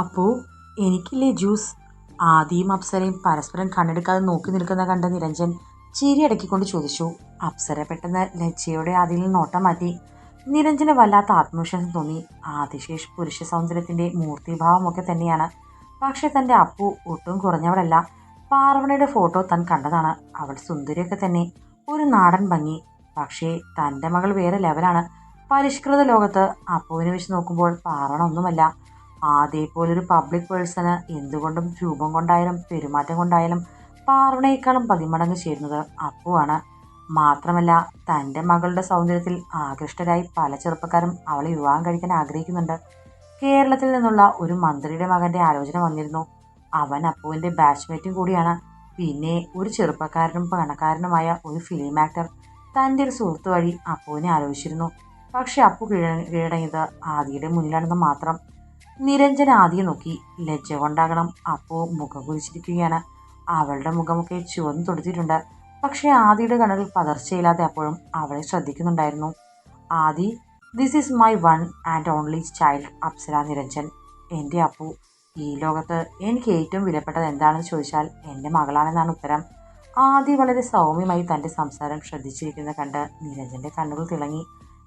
അപ്പോ എനിക്കില്ലേ ജ്യൂസ്. ആദിയും അപ്സരയും പരസ്പരം കണ്ണെടുക്കാതെ നോക്കി നിൽക്കുന്ന കണ്ട നിരഞ്ജൻ ചിരി അടക്കിക്കൊണ്ട് ചോദിച്ചു. അപ്സര പെട്ടെന്ന് ലജ്ജയോടെ ആദിയിൽ നോട്ടം മാറ്റി. നിരഞ്ജന് വല്ലാത്ത ആത്മവിശ്വാസം തോന്നി. ആദിശേഷ് പുരുഷ സൗന്ദര്യത്തിന്റെ മൂർത്തിഭാവമൊക്കെ തന്നെയാണ്. പക്ഷേ തന്റെ അപ്പു ഒട്ടും കുറഞ്ഞവളല്ല. പാർവണയുടെ ഫോട്ടോ താൻ കണ്ടതാണ്. അവൾ സുന്ദരിയൊക്കെ തന്നെ. ഒരു നാടൻ ഭംഗി. പക്ഷേ തന്റെ മകൾ വേറെ ലെവലാണ് പരിഷ്കൃത ലോകത്ത് അപ്പുവിനെ വെച്ച് നോക്കുമ്പോൾ പാർവണ ഒന്നുമല്ല. ആദ്യപോലൊരു പബ്ലിക് പേഴ്സണ് എന്തുകൊണ്ടും രൂപം കൊണ്ടായാലും പെരുമാറ്റം കൊണ്ടായാലും പാർവണയേക്കാളും പതിമടങ്ങ് ചേരുന്നത് അപ്പുവാണ്. മാത്രമല്ല തന്റെ മകളുടെ സൗന്ദര്യത്തിൽ ആകൃഷ്ടരായി പല ചെറുപ്പക്കാരും അവളെ വിവാഹം കഴിക്കാൻ ആഗ്രഹിക്കുന്നുണ്ട്. കേരളത്തിൽ നിന്നുള്ള ഒരു മന്ത്രിയുടെ മകന്റെ ആലോചന വന്നിരുന്നു. അവൻ അപ്പുവിന്റെ ബാച്ച്മേറ്റും കൂടിയാണ്. പിന്നെ ഒരു ചെറുപ്പക്കാരനും പണക്കാരനുമായ ഒരു ഫിലിം ആക്ടർ തന്റെ ഒരു സുഹൃത്ത് വഴി അപ്പുവിനെ ആലോചിച്ചിരുന്നു. പക്ഷെ അപ്പു കീഴ കീഴടങ്ങിയത് ആദിയുടെ മുന്നിലാണെന്ന് മാത്രം നിരഞ്ജൻ ആദ്യം നോക്കി ലജ്ജ കൊണ്ടാകണം. അപ്പോൾ മുഖം കുരിച്ചിരിക്കുകയാണ് അവളുടെ മുഖമൊക്കെ ചുവന്ന് തൊടുത്തിട്ടുണ്ട്. പക്ഷേ ആദിയുടെ കണ്ണുകൾ പതർച്ചയില്ലാതെ അപ്പോഴും അവളെ ശ്രദ്ധിക്കുന്നുണ്ടായിരുന്നു. Aadi this is my one and only child Apsara Niranjan. എന്റെ അപ്പു. ഈ ലോകത്ത് എനിക്ക് ഏറ്റവും വിലപ്പെട്ടത് എന്താണെന്ന് ചോദിച്ചാൽ എന്റെ മകളാണെന്നാണ് ഉത്തരം. ആദി വളരെ സൗമ്യമായി തന്റെ സംസാരം ശ്രദ്ധിച്ചിരിക്കുന്നത് കണ്ട് നിരഞ്ജന്റെ കണ്ണുകൾ തിളങ്ങി.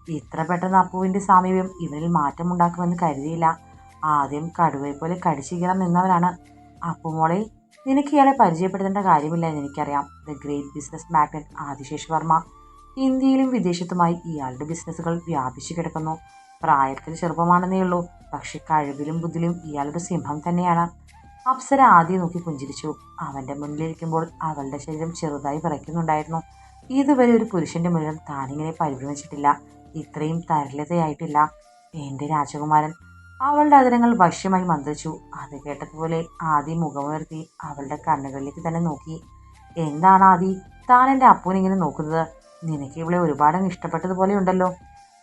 ഇത്ര പെട്ടെന്ന് അപ്പുവിന്റെ സാമീപ്യം ഇവനിൽ മാറ്റമുണ്ടാക്കുമെന്ന് കരുതിയില്ല. ആദ്യം കടുവയെ പോലെ കടിച്ചിരിക്കണം നിന്നവരാണ് അപ്പുമോളെ നിനക്ക് ഇയാളെ പരിചയപ്പെടുത്തേണ്ട കാര്യമില്ല എന്ന് എനിക്കറിയാം. The great business magnate Adishesh Varma. ഇന്ത്യയിലും വിദേശത്തുമായി ഇയാളുടെ ബിസിനസ്സുകൾ വ്യാപിച്ചു കിടക്കുന്നു. പ്രായത്തിൽ ചെറുപ്പമാണെന്നേ ഉള്ളൂ. പക്ഷെ കഴിവിലും ബുദ്ധിലും ഇയാളുടെ സിംഹം തന്നെയാണ്. അപ്സര ആദ്യം നോക്കി പുഞ്ചിരിച്ചു. അവന്റെ മുന്നിലിരിക്കുമ്പോൾ അവളുടെ ശരീരം ചെറുതായി വിറയ്ക്കുന്നുണ്ടായിരുന്നു. ഇതുവരെ ഒരു പുരുഷന്റെ മുന്നിൽ താനിങ്ങനെ പരിഭ്രമിച്ചിട്ടില്ല. ഇത്രയും തരലതയായിട്ടില്ല. എന്റെ രാജകുമാരൻ അവളുടെ അതിരങ്ങൾ വശ്യമായി മന്ത്രിച്ചു. അത് കേട്ടതുപോലെ ആദി മുഖമുയർത്തി അവളുടെ കണ്ണുകളിലേക്ക് തന്നെ നോക്കി. എന്താണ് ആദി? താൻ എന്റെ അപ്പൂനിങ്ങനെ നോക്കുന്നത്? നിനക്ക് ഇവളെ ഒരുപാട് ഇഷ്ടപ്പെട്ടതുപോലെ ഉണ്ടല്ലോ.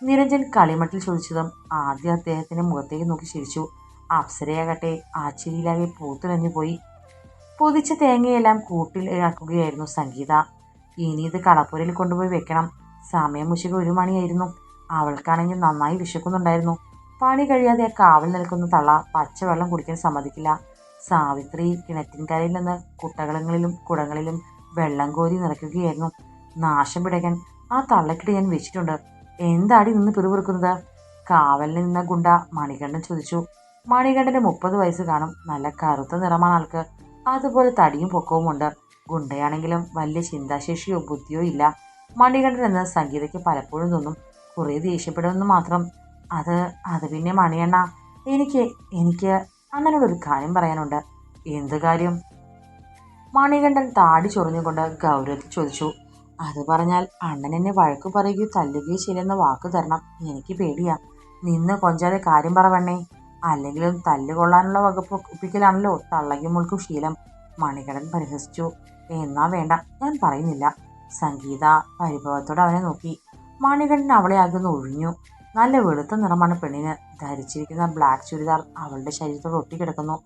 നിരഞ്ജൻ കളിമട്ടിൽ ചോദിച്ചതും ആദ്യം അദ്ദേഹത്തിന്റെ മുഖത്തേക്ക് നോക്കി ചിരിച്ചു. അപ്സരയാകട്ടെ ആശ്ചര്യയിലാകെ പൂത്തുലഞ്ഞു പോയി. പൊതിച്ച തേങ്ങയെല്ലാം കൂട്ടിൽ ആക്കുകയായിരുന്നു സംഗീത. ഇനി ഇത് കളപ്പുരയിൽ കൊണ്ടുപോയി വെക്കണം. സമയം ഉച്ചയ്ക്ക് ഒരു മണിയായിരുന്നു. അവൾക്കാണെങ്കിൽ നന്നായി വിശക്കുന്നുണ്ടായിരുന്നു. പണി കഴിയാതെ കാവൽ നിൽക്കുന്ന തള്ള പച്ചവെള്ളം കുടിക്കാൻ സമ്മതിക്കില്ല. സാവിത്രി കിണറ്റിൻകരയിൽ നിന്ന് കുട്ടകളങ്ങളിലും കുടങ്ങളിലും വെള്ളം കോരി നിറയ്ക്കുകയായിരുന്നു. നാശം പിടയ്ക്കാൻ ആ തള്ളക്കിട്ട് ഞാൻ വെച്ചിട്ടുണ്ട് എന്താടി നിന്ന് പിറുപിറുക്കുന്നത്? കാവലിൽ നിന്ന ഗുണ്ട മണികണ്ഠൻ ചോദിച്ചു. മണികണ്ഠന് മുപ്പത് വയസ്സ് കാണും. നല്ല കറുത്ത നിറമാണ് ആൾക്ക്. അതുപോലെ തടിയും പൊക്കവും ഉണ്ട് ഗുണ്ടയാണെങ്കിലും വലിയ ചിന്താശേഷിയോ ബുദ്ധിയോ ഇല്ല. മണികണ്ഠൻ എന്ന സംഗീതയ്ക്ക് പലപ്പോഴും തോന്നും. കുറേ ദേഷ്യപ്പെടുമെന്ന് മാത്രം. അത് അത് പിന്നെ മണിയണ്ണ എനിക്ക് എനിക്ക് അണ്ണനോടൊരു കാര്യം പറയാനുണ്ട്. എന്ത് കാര്യം? മണികണ്ഠൻ താടി ചൊറിഞ്ഞുകൊണ്ട് ഗൗരവത്തിൽ ചോദിച്ചു. അത് പറഞ്ഞാൽ അണ്ണൻ എന്നെ വഴക്കു പറയുകയോ തല്ലുകയോ ചെയ്യുന്ന വാക്ക് തരണം. എനിക്ക് പേടിയാ. നിന്ന് കൊഞ്ചാതെ കാര്യം പറവണ്ണേ അല്ലെങ്കിലും തല്ലുകൊള്ളാനുള്ള വകുപ്പ് ഒപ്പിക്കലാണല്ലോ തള്ളകി മുൾക്കും ശീലം. മണികണ്ഠൻ പരിഹസിച്ചു. എന്നാ വേണ്ട ഞാൻ പറയുന്നില്ല. സംഗീത പരിഭവത്തോടെ അവനെ നോക്കി. മണികണ്ഠൻ അവളെ ആകുന്ന ഒഴിഞ്ഞു. നല്ല വെളുത്ത നിറമാണ് പെണ്ണിന് ധരിച്ചിരിക്കുന്ന ബ്ലാക്ക് ചുരിദാർ അവളുടെ ശരീരത്തോട് ഒട്ടിക്കിടക്കുന്നു.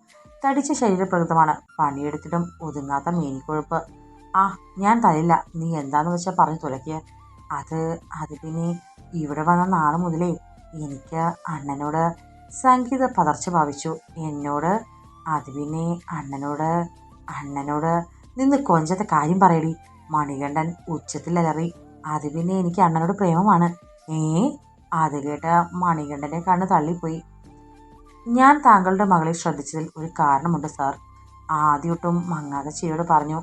തടിച്ച ശരീരപ്രകൃതമാണ്. പണിയെടുത്തിട്ടും ഒതുങ്ങാത്ത മീനിക്കൊഴുപ്പ്. ആ ഞാൻ തരില്ല. നീ എന്താന്ന് വെച്ചാൽ പറഞ്ഞു തുലക്കിയ അത് അത് പിന്നെ ഇവിടെ വന്ന നാൾ മുതലേ എനിക്ക് അണ്ണനോട് സംഗീത പതർച്ച ഭാവിച്ചു എന്നോട് അത് പിന്നെ അണ്ണനോട് അണ്ണനോട് നിന്ന് കൊഞ്ചത്തെ കാര്യം പറയടി. മണികണ്ഠൻ ഉച്ചത്തിൽ അലറി അത് പിന്നെ എനിക്ക് അണ്ണനോട് പ്രേമമാണ്. ഏ? അത് കേട്ട മണികണ്ഠനെ കണ്ണ് തള്ളിപ്പോയി. ഞാൻ താങ്കളുടെ മകളെ ശ്രദ്ധിച്ചതിൽ ഒരു കാരണമുണ്ട് സാർ. ആദ്യമൊട്ടും മങ്ങാതെ ചെയ്യോട് പറഞ്ഞു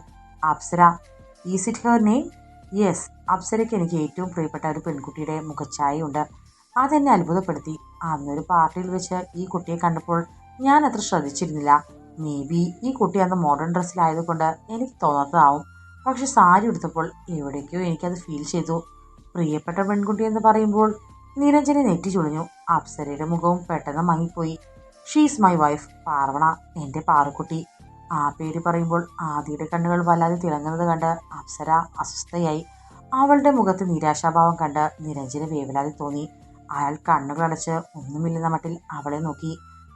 അപ്സര ഈ ഇറ്റ് യെസ് അപ്സരയ്ക്ക് എനിക്ക് ഏറ്റവും പ്രിയപ്പെട്ട ഒരു പെൺകുട്ടിയുടെ മുഖച്ഛായയുണ്ട്. അതെന്നെ അത്ഭുതപ്പെടുത്തി. അന്നൊരു പാർട്ടിയിൽ വെച്ച് ഈ കുട്ടിയെ കണ്ടപ്പോൾ ഞാൻ അത്ര ശ്രദ്ധിച്ചിരുന്നില്ല. മേ ബി ഈ കുട്ടി അന്ന് മോഡേൺ ഡ്രസ്സിലായതുകൊണ്ട് എനിക്ക് തോന്നാത്തതാവും. പക്ഷെ സാരി എടുത്തപ്പോൾ എവിടേക്കോ എനിക്കത് ഫീൽ ചെയ്തു. പ്രിയപ്പെട്ട പെൺകുട്ടി എന്ന് പറയുമ്പോൾ നിരഞ്ജനെ നെറ്റി ചുളിഞ്ഞു അപ്സരയുടെ മുഖവും പെട്ടെന്ന് മങ്ങിപ്പോയി ഷീസ് മൈ വൈഫ് പാർവണ. എന്റെ പാറുക്കുട്ടി. ആ പേര് പറയുമ്പോൾ ആദിയുടെ കണ്ണുകൾ വല്ലാതെ തിളങ്ങുന്നത് കണ്ട് അപ്സര അസ്വസ്ഥയായി. അവളുടെ മുഖത്ത് നിരാശാഭാവം കണ്ട് നിരഞ്ജന് വേവലാതെ തോന്നി. അയാൾ കണ്ണുകളടച്ച് ഒന്നുമില്ലെന്ന മട്ടിൽ അവളെ നോക്കി.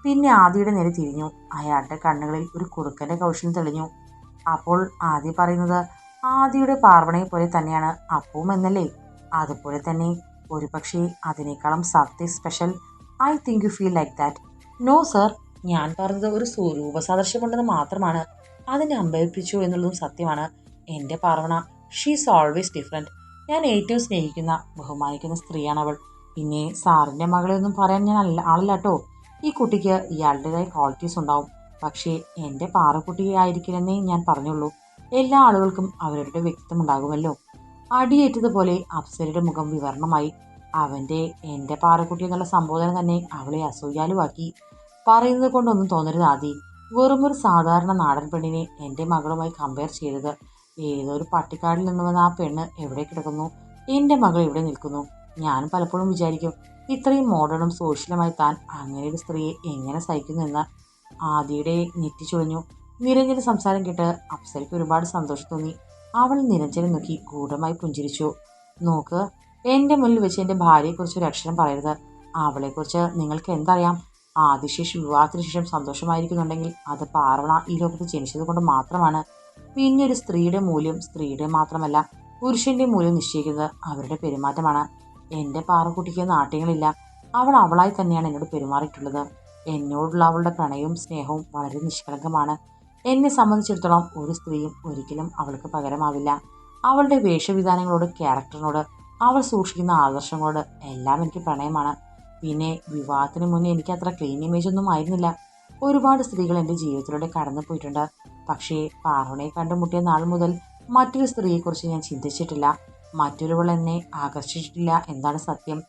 പിന്നെ ആദിയുടെ നേരെ തിരിഞ്ഞു. അയാളുടെ കണ്ണുകളിൽ ഒരു കുറുക്കന്റെ കൗശലം തെളിഞ്ഞു. അപ്പോൾ ആദി പറയുന്നത് ആദിയുടെ പാർവണയെ പോലെ തന്നെയാണ് അപ്പവും എന്നല്ലേ? അതുപോലെ തന്നെ ഒരു പക്ഷേ അതിനേക്കാളും സത്യ special I think you feel like that no sir ഞാൻ പറഞ്ഞത് ഒരു സ്വരൂപ സ്വരൂപസാദൃശ്യമുണ്ടെന്ന് മാത്രമാണ്. അതിനെ അമ്പരിപ്പിച്ചു എന്നുള്ളതും സത്യമാണ്. എന്റെ പാർവണ ഷീസ് ഓൾവേസ് ഡിഫറെന്റ് ഞാൻ ഏറ്റവും സ്നേഹിക്കുന്ന ബഹുമാനിക്കുന്ന സ്ത്രീയാണ് അവൾ. പിന്നെ സാറിന്റെ മകളെ ഒന്നും പറയാൻ ഞാൻ അല്ല ആളല്ല കേട്ടോ ഈ കുട്ടിക്ക് ഇയാളുടേതായ ക്വാളിറ്റീസ് ഉണ്ടാവും. പക്ഷേ എന്റെ പാറക്കുട്ടിയായിരിക്കില്ലെന്നേ ഞാൻ പറഞ്ഞുള്ളൂ. എല്ലാ ആളുകൾക്കും അവരുടെ വ്യക്തിത്വം ഉണ്ടാകുമല്ലോ. അടിയേറ്റതുപോലെ അപ്സരയുടെ മുഖം വിവരണമായി. അവന്റെ എന്റെ പാറക്കുട്ടി എന്നുള്ള സംബോധന തന്നെ അവളെ അസൂയാലുവാക്കി. പറയുന്നത് കൊണ്ടൊന്നും തോന്നരുത് ആദി. വെറുമൊരു സാധാരണ നാടൻ പെണ്ണിനെ എന്റെ മകളുമായി കമ്പയർ ചെയ്തത് ഏതൊരു പട്ടിക്കാടിൽ നിന്ന് വന്ന ആ പെണ്ണ് എവിടെ കിടക്കുന്നു? എന്റെ മകൾ ഇവിടെ നിൽക്കുന്നു. ഞാൻ പലപ്പോഴും വിചാരിക്കും ഇത്രയും മോഡേണും സോഷ്യലുമായി താൻ അങ്ങനെ ഒരു സ്ത്രീയെ എങ്ങനെ സഹിക്കുന്നു എന്ന്. ആദിയുടെ നെറ്റി ചുളിഞ്ഞു. നിരഞ്ജന സംസാരം കേട്ട് അപ്സരയ്ക്ക് ഒരുപാട് സന്തോഷം തോന്നി. അവൾ നിരഞ്ജനെ നോക്കി ഗൂഢമായി പുഞ്ചിരിച്ചു. നോക്ക് എന്റെ മുന്നിൽ വെച്ച് എന്റെ ഭാര്യയെക്കുറിച്ച് ഒരു അക്ഷരം പറയരുത്. അവളെക്കുറിച്ച് നിങ്ങൾക്ക് എന്തറിയാം? ആദിശേഷം വിവാഹത്തിന് ശേഷം സന്തോഷമായിരിക്കുന്നുണ്ടെങ്കിൽ അത് പാർവണ ഈ ലോകത്ത് ജനിച്ചത് കൊണ്ട് മാത്രമാണ്. പിന്നെ ഒരു സ്ത്രീയുടെ മൂല്യം സ്ത്രീയുടെ മാത്രമല്ല പുരുഷന്റെ മൂല്യം നിശ്ചയിക്കുന്നത് അവരുടെ പെരുമാറ്റമാണ്. എന്റെ പാറക്കുട്ടിക്ക് നാട്യങ്ങളില്ല. അവൾ അവളായി തന്നെയാണ് എന്നോട് പെരുമാറിയിട്ടുള്ളത്. എന്നോടുള്ള അവളുടെ പ്രണയവും സ്നേഹവും വളരെ നിഷ്കളങ്കമാണ്. എന്നെ സംബന്ധിച്ചിടത്തോളം ഒരു സ്ത്രീയും ഒരിക്കലും അവൾക്ക് പകരമാവില്ല. അവളുടെ വേഷവിധാനങ്ങളോട് ക്യാരക്ടറിനോട് അവൾ സൂക്ഷിക്കുന്ന ആദർശങ്ങളോട് എല്ലാം എനിക്ക് പ്രണയമാണ്. പിന്നെ വിവാഹത്തിന് മുന്നേ എനിക്ക് അത്ര ക്ലീൻ ഇമേജ് ഒന്നും ആയിരുന്നില്ല. ഒരുപാട് സ്ത്രീകൾ എന്റെ ജീവിതത്തിലൂടെ കടന്നു പോയിട്ടുണ്ട്. പക്ഷേ പാർവണയെ കണ്ടുമുട്ടിയ നാൾ മുതൽ മറ്റൊരു സ്ത്രീയെക്കുറിച്ച് ഞാൻ ചിന്തിച്ചിട്ടില്ല. മറ്റൊരുവൾ എന്നെ ആകർഷിച്ചിട്ടില്ല എന്താണ് സത്യം.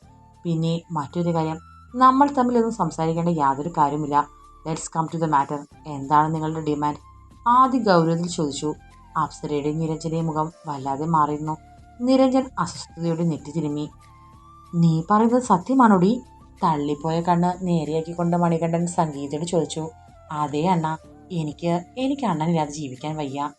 പിന്നെ മറ്റൊരു കാര്യം നമ്മൾ തമ്മിലൊന്നും സംസാരിക്കേണ്ട യാതൊരു കാര്യമില്ല let's come to the matter എന്താണ് നിങ്ങളുടെ ഡിമാൻഡ് ആദ്യ ഗൗരവത്തിൽ ചോദിച്ചു. അപ്സരയുടെ നിരഞ്ജനയുടെ മുഖം വല്ലാതെ മാറിയിരുന്നു. നിരഞ്ജൻ അസ്വസ്ഥതയോടെ നെറ്റി തിരുമ്മി. നീ പറയുന്നത് സത്യമാണോടി? തള്ളിപ്പോയ കണ്ണ് നേരെയാക്കിക്കൊണ്ട് മണികണ്ഠൻ സംഗീതയോട് ചോദിച്ചു. അതേ അണ്ണ എനിക്ക് എനിക്ക് അണ്ണനില്ലാതെ ജീവിക്കാൻ വയ്യ.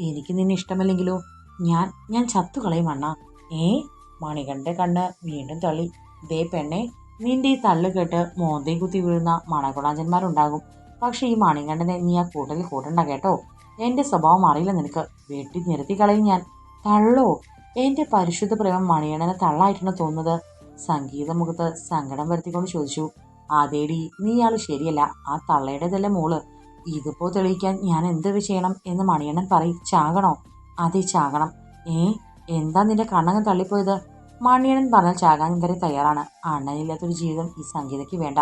എനിക്ക് നിന്നെ ഇഷ്ടമല്ലെങ്കിലോ? ഞാൻ ഞാൻ ചത്തുകളയും അണ്ണ. ഏ? മണികണ്ഠ കണ്ണ് വീണ്ടും തള്ളി. ദേ പെണ്ണെ നിന്റെ ഈ തള്ളു കേട്ട് മോന്തയും കുത്തി വീഴുന്ന മണകുളാഞ്ചന്മാരുണ്ടാകും പക്ഷെ ഈ മണികണ്ഠനെ നീ ആ കൂട്ടത്തിൽ കൂട്ടണ്ട കേട്ടോ. എന്റെ സ്വഭാവം അറിയില്ല നിനക്ക്. വെട്ടി നിരത്തി കളയും ഞാൻ. തള്ളോ? എന്റെ പരിശുദ്ധ പ്രേമം മണിയണ്ണനെ തള്ളായിട്ടാണ് തോന്നുന്നത്? സംഗീത മുഖത്ത് സങ്കടം വരുത്തിക്കൊണ്ട് ചോദിച്ചു. അതേടി നീ ആൾ ശരിയല്ല. ആ തള്ളയുടേതല്ലേ മോൾ. ഇതിപ്പോ തെളിയിക്കാൻ ഞാൻ എന്ത് ചെയ്യണം എന്ന് മണിയണ്ണൻ പറയും. ചാകണോ? അതെ ചാകണം. ഏ എന്താ നിന്റെ കണ്ണങ്ങ് തള്ളിപ്പോയത്? മണിയണ്ണൻ പറഞ്ഞാൽ ചാകാൻ വരെ തയ്യാറാണ്. അണ്ണനില്ലാത്തൊരു ജീവിതം ഈ സംഗീതയ്ക്ക് വേണ്ട.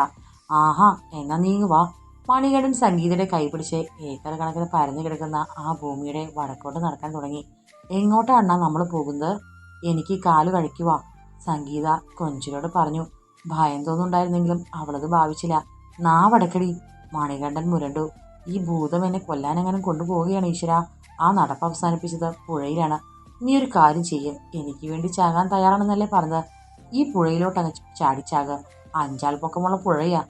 ആഹാ എന്നാ നീങ്ങു വാ. സംഗീതയുടെ കൈപിടിച്ച് ഏക്കർ കണക്കിന് പരന്നു കിടക്കുന്ന ആ ഭൂമിയുടെ വടക്കോട്ട് നടക്കാൻ തുടങ്ങി. എങ്ങോട്ടാണ് നമ്മൾ പോകുന്നത്? എനിക്ക് കാൽ കഴിക്കുക സംഗീത കൊഞ്ചിലോട് പറഞ്ഞു. ഭയം തോന്നുന്നുണ്ടായിരുന്നെങ്കിലും അവളത് ഭാവിച്ചില്ല. നാവടക്കടി മണികണ്ഠൻ മുരണ്ടു. ഈ ഭൂതം എന്നെ കൊല്ലാനെങ്ങനെ കൊണ്ടുപോവുകയാണ് ഈശ്വര. ആ നടപ്പ് അവസാനിപ്പിച്ചത് പുഴയിലാണ്. നീ ഒരു കാര്യം ചെയ്യ്. എനിക്ക് വേണ്ടി ചാകാൻ തയ്യാറാണെന്നല്ലേ പറഞ്ഞത്. ഈ പുഴയിലോട്ട് അങ്ങ് ചാടിച്ചാക. അഞ്ചാൾ പൊക്കമുള്ള പുഴയാ.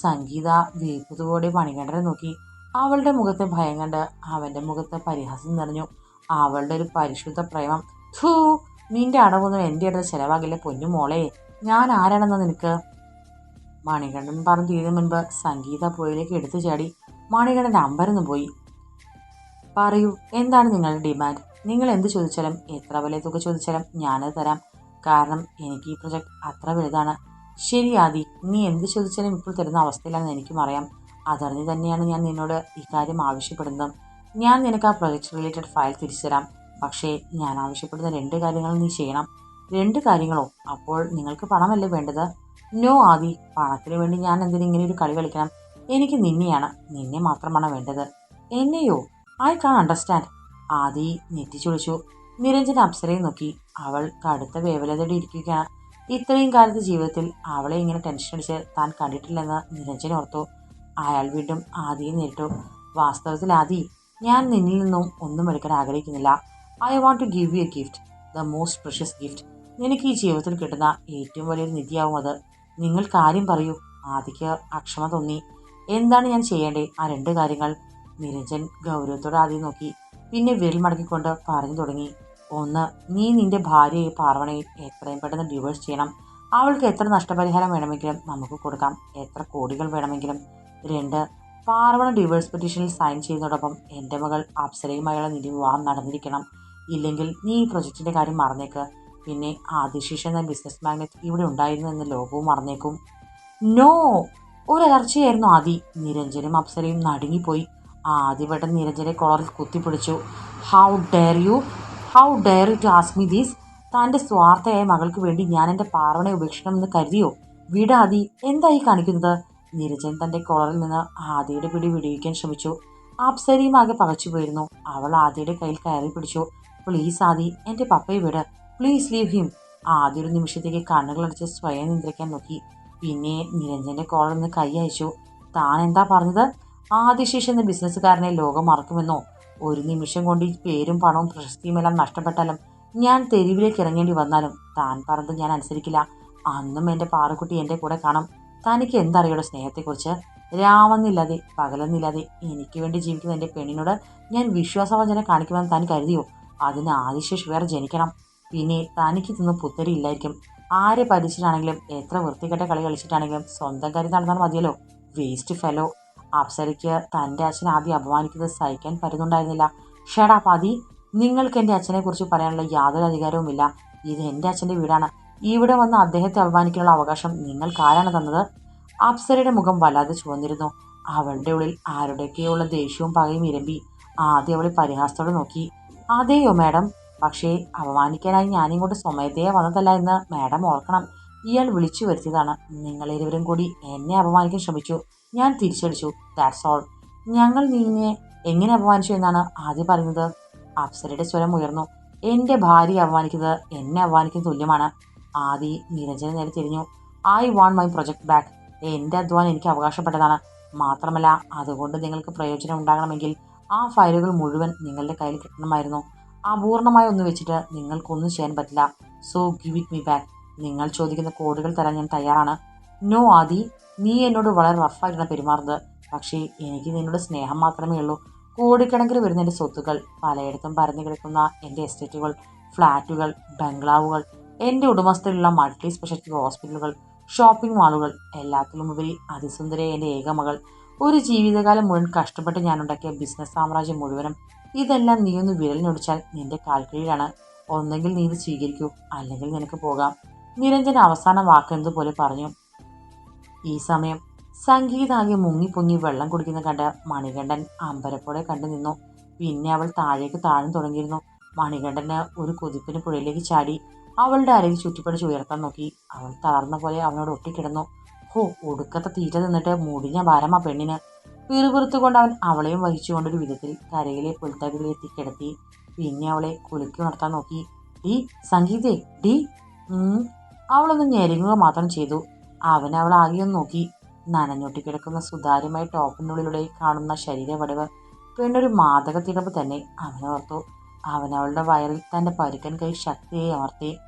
സംഗീത വീപ്പതുപോലെ മണികണ്ഠനെ നോക്കി. അവളുടെ മുഖത്തെ ഭയം കണ്ട് അവന്റെ മുഖത്ത് പരിഹാസം നിറഞ്ഞു. അവളുടെ ഒരു പരിശുദ്ധ പ്രേമം. ധൂ നിന്റെ അടവൊന്നും എന്റെ അടുത്ത് ചെലവാകില്ല പൊന്നു മോളെ. ഞാൻ ആരാണെന്ന് നിനക്ക്? മണികണ്ഠൻ പറഞ്ഞു തീരുന്ന മുൻപ് സംഗീത പുഴയിലേക്ക് എടുത്തു ചാടി. മണികണ്ഠൻ അമ്പരന്ന് പോയി. പറയൂ എന്താണ് നിങ്ങളുടെ ഡിമാൻഡ്? നിങ്ങൾ എന്ത് ചോദിച്ചാലും എത്ര വലിയ തുക ചോദിച്ചാലും ഞാനത് തരാം. കാരണം എനിക്ക് ഈ പ്രൊജക്ട് അത്ര വലുതാണ്. ശരി ആദി നീ എന്ത് ചോദിച്ചാലും ഇപ്പോൾ തരുന്ന അവസ്ഥയിലാണെന്ന് എനിക്കും അറിയാം. അതറിഞ്ഞ് തന്നെയാണ് ഞാൻ നിന്നോട് ഇക്കാര്യം ആവശ്യപ്പെടുന്നത്. ഞാൻ നിനക്ക് ആ പ്രൊജക്ട് റിലേറ്റഡ് ഫയൽ തിരിച്ചുതരാം. പക്ഷേ ഞാൻ ആവശ്യപ്പെടുന്ന രണ്ട് കാര്യങ്ങൾ നീ ചെയ്യണം. രണ്ട് കാര്യങ്ങളോ? അപ്പോൾ നിങ്ങൾക്ക് പണമല്ലേ വേണ്ടത്? നോ ആദി. പണത്തിന് വേണ്ടി ഞാൻ എന്തിനു ഇങ്ങനെ ഒരു കളി കളിക്കണം? എനിക്ക് നിന്നെയാണ് നിന്നെ മാത്രമാണ് വേണ്ടത്. എന്നെയോ? I can't understand. ആദി നെറ്റി ചുളിച്ചു നിരഞ്ജൻ അപ്സരയെ നോക്കി. അവൾ കടുത്ത വേവലതയോടെ ഇരിക്കുകയാണ്. ഇത്രയും കാലത്ത് ജീവിതത്തിൽ അവളെ ഇങ്ങനെ ടെൻഷൻ അടിച്ച് താൻ കണ്ടിട്ടില്ലെന്ന് നിരഞ്ജൻ ഓർത്തു. അയാൾ വീണ്ടും ആദിയെ നേരിട്ടു. വാസ്തവത്തിൽ ആദി ഞാൻ നിന്നിൽ നിന്നും ഒന്നും എടുക്കാൻ ആഗ്രഹിക്കുന്നില്ല. I want to give you a gift the most precious gift നിനക്ക് ഈ ജീവിതത്തിൽ കിട്ടുന്ന ഏറ്റവും വലിയൊരു നിധിയാവും അത്. നിങ്ങൾ കാര്യം പറയൂ. ആദിക്ക് അക്ഷമ തോന്നി. എന്താണ് ഞാൻ ചെയ്യേണ്ടേ ആ രണ്ട് കാര്യങ്ങൾ. നിരഞ്ജൻ ഗൗരവത്തോടെ ആദ്യം നോക്കി. പിന്നെ വിരൽ മടക്കിക്കൊണ്ട് പറഞ്ഞു തുടങ്ങി. ഒന്ന് നീ നിന്റെ ഭാര്യയെ പാർവണയെ എത്രയും പെട്ടെന്ന് ഡിവോഴ്സ് ചെയ്യണം. അവൾക്ക് എത്ര നഷ്ടപരിഹാരം വേണമെങ്കിലും നമുക്ക് കൊടുക്കാം. എത്ര കോടികൾ വേണമെങ്കിലും. രണ്ട് പാർവണ ഡിവോഴ്സ് പെറ്റീഷനിൽ സൈൻ ചെയ്യുന്നതോടൊപ്പം എന്റെ മകൾ അപ്സരയുമായുള്ള നിധി വിവാഹം നടന്നിരിക്കണം. ഇല്ലെങ്കിൽ നീ ഈ പ്രൊജക്റ്റിന്റെ കാര്യം മറന്നേക്ക്. പിന്നെ ആദിശേഷ് എന്ന ബിസിനസ് മാഗ്നറ്റ് ഇവിടെ ഉണ്ടായിരുന്നു എന്ന ലോകവും മറന്നേക്കും. നോ ഒരലർച്ചയായിരുന്നു ആദി. നിരഞ്ജനും അപ്സരയും നടുങ്ങിപ്പോയി. ആദി നീരജനെ കോളറിൽ കുത്തിപ്പിടിച്ചു. How dare you how dare you to ask me these തന്റെ സ്വാർത്ഥയായ മകൾക്ക് വേണ്ടി ഞാൻ എന്റെ പാർവണെ ഉപേക്ഷിക്കണമെന്ന് കരുതിയോ? വിടാതി എന്തായി കാണിക്കുന്നത്? നീരജൻ തന്റെ കോളറിൽ നിന്ന് ആദിയുടെ പിടി വിടിയിക്കാൻ ശ്രമിച്ചു. അപ്സരയും ആകെ പകച്ചുപോയിരുന്നു അവൾ ആദിയുടെ കയ്യിൽ കയറി പിടിച്ചു. പ്ലീസ് ആദി എന്റെ പപ്പയെ വിട്. പ്ലീസ് ലീവ് ഹിം ആദ്യ ഒരു നിമിഷത്തേക്ക് കണ്ണുകളടച്ച് സ്വയം നിയന്ത്രിക്കാൻ നോക്കി. പിന്നെ നിരഞ്ജന്റെ കോളറിൽ നിന്ന് കൈ അയച്ചു. താൻ എന്താ പറഞ്ഞത്? ആദിശേഷ് എന്ന ബിസിനസ്സുകാരനെ ലോകം മറക്കുമെന്നോ ഒരു നിമിഷം കൊണ്ട് ഈ പേരും പണവും പ്രശസ്തിയും എല്ലാം നഷ്ടപ്പെട്ടാലും ഞാൻ തെരുവിലേക്ക് ഇറങ്ങേണ്ടി വന്നാലും താൻ പറഞ്ഞത് ഞാൻ അനുസരിക്കില്ല. അന്നും എന്റെ പാറക്കുട്ടി എന്റെ കൂടെ കാണും. തനിക്ക് എന്തറിയുടെ സ്നേഹത്തെക്കുറിച്ച്? രാമെന്നില്ലാതെ പകലെന്നില്ലാതെ എനിക്ക് വേണ്ടി ജീവിക്കുന്ന എന്റെ പെണ്ണിനോട് ഞാൻ വിശ്വാസവഞ്ചന കാണിക്കുമെന്ന് താൻ കരുതിയോ? അതിന് ആദിശേഷ് വേറെ ജനിക്കണം. പിന്നെ തനിക്ക് തിന്ന് പുത്തരി ഇല്ലായിരിക്കും. ആരെ പരിച്ചിട്ടാണെങ്കിലും എത്ര വൃത്തികെട്ട കളി കളിച്ചിട്ടാണെങ്കിലും സ്വന്തം കാര്യം നടന്നാൽ മതിയല്ലോ. Waste fellow. അപ്സരയ്ക്ക് തന്റെ അച്ഛനെ ആദ്യം അപമാനിക്കുന്നത് സഹിക്കാൻ പറ്റുന്നുണ്ടായിരുന്നില്ല. ഷേടാ പതി നിങ്ങൾക്ക് എന്റെ അച്ഛനെ കുറിച്ച് പറയാനുള്ള യാതൊരു അധികാരവുമില്ല ഇത് എന്റെ അച്ഛന്റെ വീടാണ്. ഇവിടെ വന്ന് അദ്ദേഹത്തെ അപമാനിക്കാനുള്ള അവകാശം നിങ്ങൾക്ക് ആരാണ് തന്നത്? അപ്സരയുടെ മുഖം വല്ലാതെ ചുവന്നിരുന്നു. അവളുടെ ഉള്ളിൽ ആരുടെയൊക്കെയുള്ള ദേഷ്യവും പകയും ഇരമ്പി ആദ്യം അവളെ പരിഹാസത്തോടെ നോക്കി. അതെയോ മാഡം? പക്ഷേ അപമാനിക്കാനായി ഞാനിങ്ങോട്ട് സ്വമേധയെ വന്നതല്ല എന്ന് മാഡം ഓർക്കണം. ഇയാൾ വിളിച്ചു വരുത്തിയതാണ്. നിങ്ങളിരുവരും കൂടി എന്നെ അപമാനിക്കാൻ ശ്രമിച്ചു. ഞാൻ തിരിച്ചടിച്ചു. ദാറ്റ്സ് ഓൾ ഞങ്ങൾ നീങ്ങിയെ എങ്ങനെ അപമാനിച്ചു എന്നാണ് ആദ്യം പറയുന്നത്. അപ്സരയുടെ സ്വരം ഉയർന്നു. എന്റെ ഭാര്യ അപമാനിക്കുന്നത് എന്നെ അപമാനിക്കുന്ന തുല്യമാണ്. ആദി നിരഞ്ജന നേരെ തിരിഞ്ഞു. I want my project back എന്റെ അധ്വാനം എനിക്ക് അവകാശപ്പെട്ടതാണ്. മാത്രമല്ല അതുകൊണ്ട് നിങ്ങൾക്ക് പ്രയോജനം ഉണ്ടാകണമെങ്കിൽ ആ ഫയലുകൾ മുഴുവൻ നിങ്ങളുടെ കയ്യിൽ കിട്ടണമായിരുന്നു. അപൂർണമായി ഒന്ന് വെച്ചിട്ട് നിങ്ങൾക്കൊന്നും ചെയ്യാൻ പറ്റില്ല. So give it me back നിങ്ങൾ ചോദിക്കുന്ന കോഡുകൾ തരാൻ ഞാൻ തയ്യാറാണ്. നോ ആദി നീ എന്നോട് വളരെ റഫായിട്ടാണ് പെരുമാറുന്നത്. പക്ഷേ എനിക്ക് നിന്നോട് സ്നേഹം മാത്രമേ ഉള്ളൂ. കോടിക്കണക്കിന് വരുന്ന എന്റെ സ്വത്തുക്കൾ പലയിടത്തും പരന്നു കിടക്കുന്ന എന്റെ എസ്റ്റേറ്റുകൾ ഫ്ലാറ്റുകൾ ബംഗ്ലാവുകൾ എന്റെ ഉടമസ്ഥയിലുള്ള മൾട്ടി സ്പെഷ്യാലിറ്റി ഹോസ്പിറ്റലുകൾ ഷോപ്പിംഗ് മാളുകൾ എല്ലാത്തിലും ഉപരി അതിസുന്ദരിയായ എന്റെ ഏകമകൾ ഒരു ജീവിതകാലം മുഴുവൻ കഷ്ടപ്പെട്ട് ഞാനുണ്ടാക്കിയ ബിസിനസ് സാമ്രാജ്യം മുഴുവനും ഇതെല്ലാം നീ ഒന്ന് വിരലിനൊടിച്ചാൽ നിന്റെ കാൽക്കീഴിലാണ്. ഒന്നെങ്കിൽ നീ ഇത് സ്വീകരിക്കൂ അല്ലെങ്കിൽ നിനക്ക് പോകാം. നിരഞ്ജൻ അവസാന വാക്കെന്നതുപോലെ പറഞ്ഞു ഈ സമയം സംഗീതാകെ മുങ്ങിപ്പൊങ്ങി വെള്ളം കുടിക്കുന്ന കണ്ട മണികണ്ഠൻ അമ്പരപ്പോടെ കണ്ടു നിന്നു. പിന്നെ അവൾ താഴേക്ക് താഴ്ന്നു തുടങ്ങിയിരുന്നു. മണികണ്ഠന് ഒരു കൊതിപ്പിന് പുഴയിലേക്ക് ചാടി അവളുടെ അരയിൽ ചുറ്റിപ്പടിച്ച് ഉയർത്താൻ നോക്കി. അവൾ തളർന്ന പോലെ അവനോട് ഒട്ടിക്കിടന്നു. ഹോ ഒടുക്കത്തെ തീറ്റ നിന്നിട്ട് മുടിഞ്ഞ ഭാരമാ പെണ്ണിന്. പിറുപിറുത്തുകൊണ്ട് അവൻ അവളെയും വഹിച്ചുകൊണ്ടൊരു വിധത്തിൽ കരയിലെ പുൽത്തകിലെത്തി കിടത്തി. പിന്നെ അവളെ കുലുക്കി ഉണർത്താൻ നോക്കി. ഡി സംഗീതേ ഡി. അവളൊന്ന് ഞെരുങ്ങുക മാത്രം ചെയ്തു. അവൻ അവൾ ആകെയും നോക്കി. നനഞ്ഞൊട്ടി കിടക്കുന്ന സുതാര്യമായ ടോപ്പിനുള്ളിലൂടെ കാണുന്ന ശരീരവടവ് പെണ്ണൊരു മാതക തിടമ്പ് തന്നെ അവനോർത്തു അവൻ അവളുടെ വയറിൽ തന്റെ പരുക്കൻ കൈ ശക്തിയെ അമർത്തി.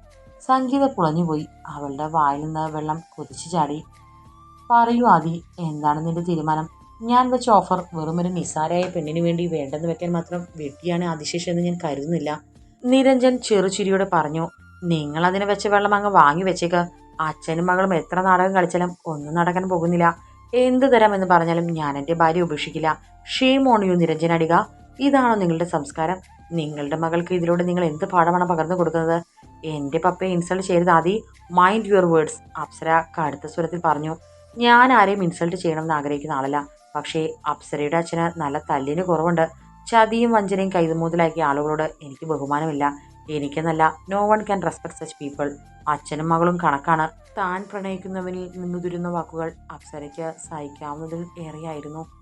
സംഗീത പുളഞ്ഞുപോയി അവളുടെ വായിൽ നിന്ന് വെള്ളം കുതിച്ചു ചാടി. പറയൂ ആദി എന്താണ് നിന്റെ തീരുമാനം? ഞാൻ വെച്ച ഓഫർ വെറുമൊരു നിസാരയായ പെണ്ണിന് വേണ്ടി വേണ്ടെന്ന് വെക്കാൻ മാത്രം വെട്ടിയാണ് അതിശേഷം എന്ന് ഞാൻ കരുതുന്നില്ല. നിരഞ്ജൻ ചെറുചിരിയോടെ പറഞ്ഞു നിങ്ങൾ അതിനെ വെച്ച വെള്ളം അങ്ങ് വാങ്ങി വെച്ചേക്ക്. അച്ഛനും മകളും എത്ര നാടകം കളിച്ചാലും ഒന്നും നടക്കാൻ പോകുന്നില്ല. എന്ത് തരാം എന്ന് പറഞ്ഞാലും ഞാൻ എന്റെ ഭാര്യ ഉപേക്ഷിക്കില്ല. ഷീം ഓൺ യു നിരഞ്ജൻ അടിക. ഇതാണോ നിങ്ങളുടെ സംസ്കാരം? നിങ്ങളുടെ മകൾക്ക് ഇതിലൂടെ നിങ്ങൾ എന്ത് പാഠമാണ് പകർന്നു കൊടുക്കുന്നത്? എന്റെ പപ്പയെ ഇൻസൾട്ട് ചെയ്യരുത് Adi. Mind your words Apsara കടുത്ത സ്വരത്തിൽ പറഞ്ഞു. ഞാൻ ആരെയും ഇൻസൾട്ട് ചെയ്യണമെന്ന് ആഗ്രഹിക്കുന്ന ആളല്ല. പക്ഷേ അപ്സരയുടെ അച്ഛന് നല്ല തല്ലിന് കുറവുണ്ട്. ചതിയും വഞ്ചനയും കൈതുമൂതലാക്കിയ ആളുകളോട് എനിക്ക് ബഹുമാനമില്ല. എനിക്കെന്നല്ല no one can respect such people അച്ഛനും മകളും കണക്കാണ്. താൻ പ്രണയിക്കുന്നവനിൽ നിന്നുതിരുന്ന വാക്കുകൾ അപ്സരയ്ക്ക് സഹിക്കാവുന്നതിൽ ഏറെയായിരുന്നു.